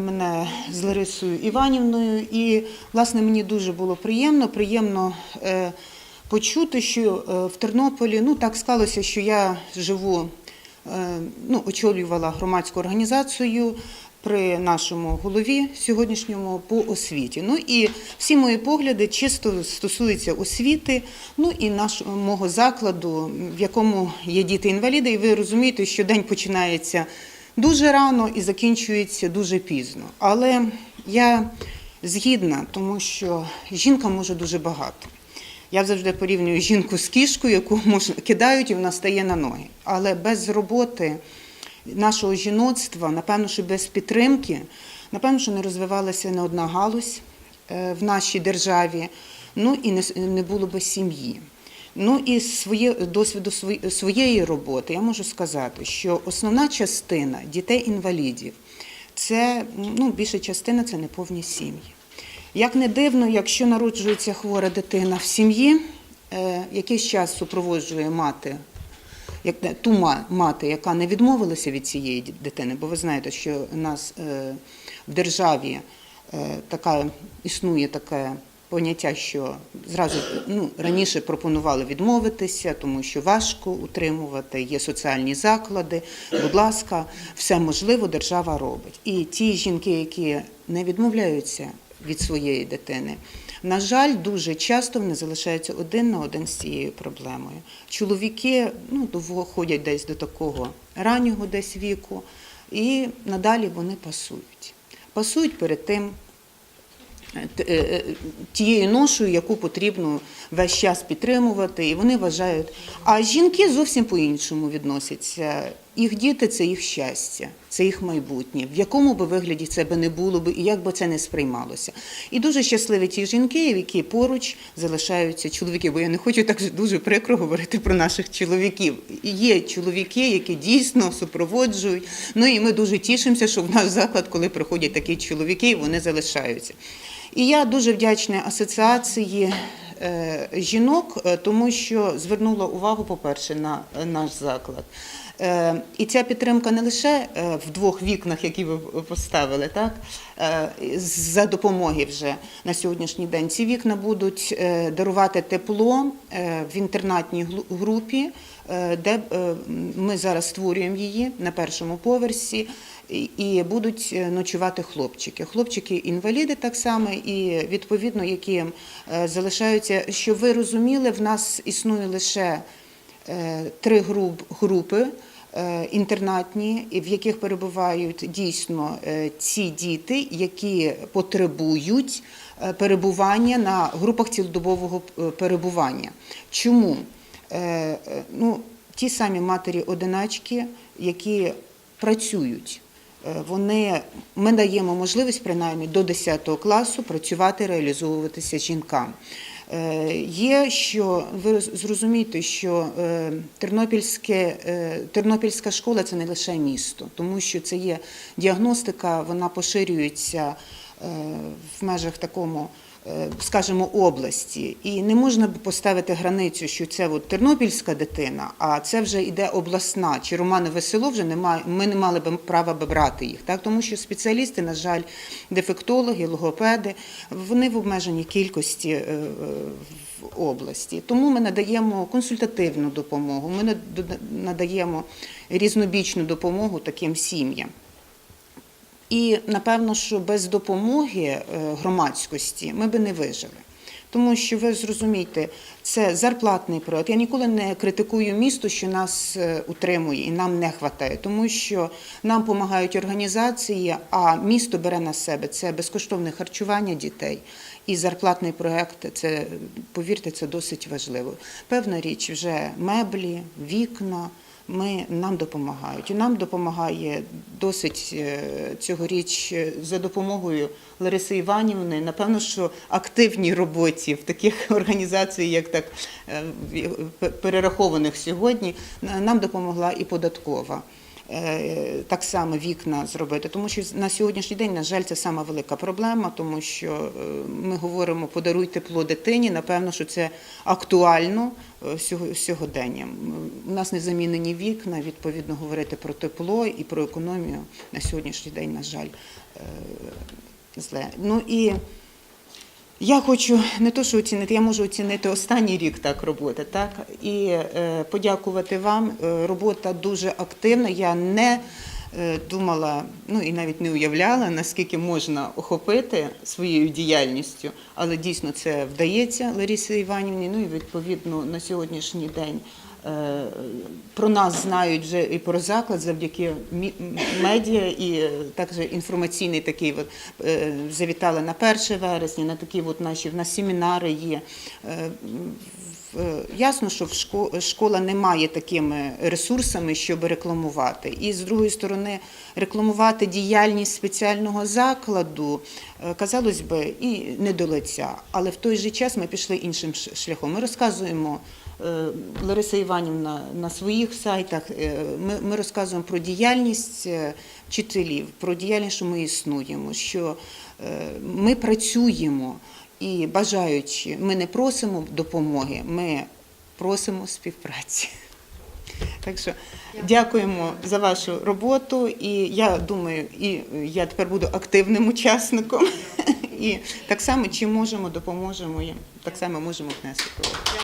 мене з Ларисою Іванівною, і власне мені дуже було приємно. Приємно е, почути, що е, в Тернополі ну так склалося, що я живу, е, ну очолювала громадську організацію. При нашому голові сьогоднішньому по освіті. Ну і всі мої погляди чисто стосуються освіти, ну і нашого мого закладу, в якому є діти-інваліди. І ви розумієте, що день починається дуже рано і закінчується дуже пізно. Але я згідна, тому що жінка може дуже багато. Я завжди порівнюю жінку з кішкою, яку можна кидають і вона стає на ноги. Але без роботи нашого жіноцтва, напевно, що без підтримки, напевно, що не розвивалася не одна галузь е, в нашій державі, ну і не було би сім'ї. Ну і своє, досвіду своєї роботи я можу сказати, що основна частина дітей-інвалідів це ну, більша частина це неповні сім'ї. Як не дивно, якщо народжується хвора дитина в сім'ї, е, якийсь час супроводжує мати, як ту мати, яка не відмовилася від цієї дитини, бо ви знаєте, що у нас е, в державі е, така існує таке поняття, що зразу ну, раніше пропонували відмовитися, тому що важко утримувати, є соціальні заклади. Будь ласка, все можливо, держава робить. І ті жінки, які не відмовляються від своєї дитини. На жаль, дуже часто вони залишаються один на один з цією проблемою. Чоловіки ну, доходять десь до такого раннього десь віку, і надалі вони пасують. Пасують перед тим тією ношою, яку потрібно весь час підтримувати, і вони вважають. А жінки зовсім по-іншому відносяться. Їх діти це їх щастя, це їх майбутнє, в якому би вигляді це би не було би і як би це не сприймалося. І дуже щасливі ті жінки, які поруч залишаються чоловіки, бо я не хочу так дуже прикро говорити про наших чоловіків. Є чоловіки, які дійсно супроводжують. Ну і ми дуже тішимося, що в наш заклад, коли приходять такі чоловіки, вони залишаються. І я дуже вдячна асоціації жінок, е, тому що звернула увагу, по-перше, на е, наш заклад. Е, І ця підтримка не лише е, в двох вікнах, які ви поставили, так е, за допомоги вже на сьогоднішній день. Ці вікна будуть е, дарувати тепло е, в інтернатній групі, е, де е, ми зараз створюємо її на першому поверсі. І- будуть е, ночувати хлопчики. Хлопчики інваліди так само, і відповідно, які е, залишаються. Щоб ви розуміли, в нас існує лише е, три групи інтернатні, в яких перебувають дійсно ці діти, які потребують перебування на групах цілодобового перебування. Чому? Ну, ті самі матері-одиначки, які працюють. Е, Вони, ми даємо можливість принаймні до 10 класу працювати, реалізовуватися жінкам. Е, Є, що ви зрозумієте, що е, Тернопільське, Тернопільська школа це не лише місто, тому що це є діагностика, вона поширюється в межах такому скажімо, області. І не можна поставити границю, що це от тернопільська дитина, а це вже йде обласна. Чи Романове село вже немає. Ми не мали б права би брати їх, так тому що спеціалісти, на жаль, дефектологи, логопеди, вони в обмеженій кількості е, е, в області. Тому ми надаємо консультативну допомогу. Ми надаємо різнобічну допомогу таким сім'ям. І напевно, що без допомоги е, громадськості ми би не вижили. Тому що ви зрозумієте, це зарплатний проект. Я ніколи не критикую місто, що нас е, утримує і нам не вистачає, тому що нам допомагають організації, а місто бере на себе це безкоштовне харчування дітей. І зарплатний проект це повірте, це досить важливо. Певна річ, вже меблі, вікна. Ми нам допомагають. І нам допомагає досить цього цьогоріч е, за допомогою Лариси Іванівни. Напевно, що активній роботі в таких організаціях, як так е, перерахованих сьогодні, нам допомогла і податкова. Е, так само вікна зробити. Тому що на сьогоднішній день, на жаль, це сама велика проблема, тому що е, ми говоримо подаруй тепло дитині. Напевно, що це актуально е, сьогодення. У нас не замінені вікна, відповідно, говорити про тепло і про економію на сьогоднішній день, на жаль, зле. Ну і я хочу не то, що оцінити, я можу оцінити останній рік так роботи, так і е, подякувати вам. Е, робота дуже активна. Я не е, думала, ну і навіть не уявляла, наскільки можна охопити своєю діяльністю, але дійсно це вдається Ларісі Іванівні. Ну і відповідно на сьогоднішній день. Е, Про нас знають вже і про заклад завдяки медіа, і е, також інформаційний такий от, е, завітали на 1 вересня, на такі от наші в нас семінари є. Ясно, що школа не має такими ресурсами, щоб рекламувати. І з другої сторони, рекламувати діяльність спеціального закладу, казалось би, і не до лиця. Але в той же час ми пішли іншим шляхом. Ми розказуємо. Е, Лариса Іванівна на своїх сайтах. е, Ми, розказуємо про діяльність е, вчителів, про діяльність, що ми існуємо, що ми працюємо і бажаючи, ми не просимо допомоги, ми просимо співпраці. Так що дякуємо за вашу роботу, і я думаю, і я тепер буду активним учасником. І так само, чи можемо, допоможемо їм, так само можемо внести.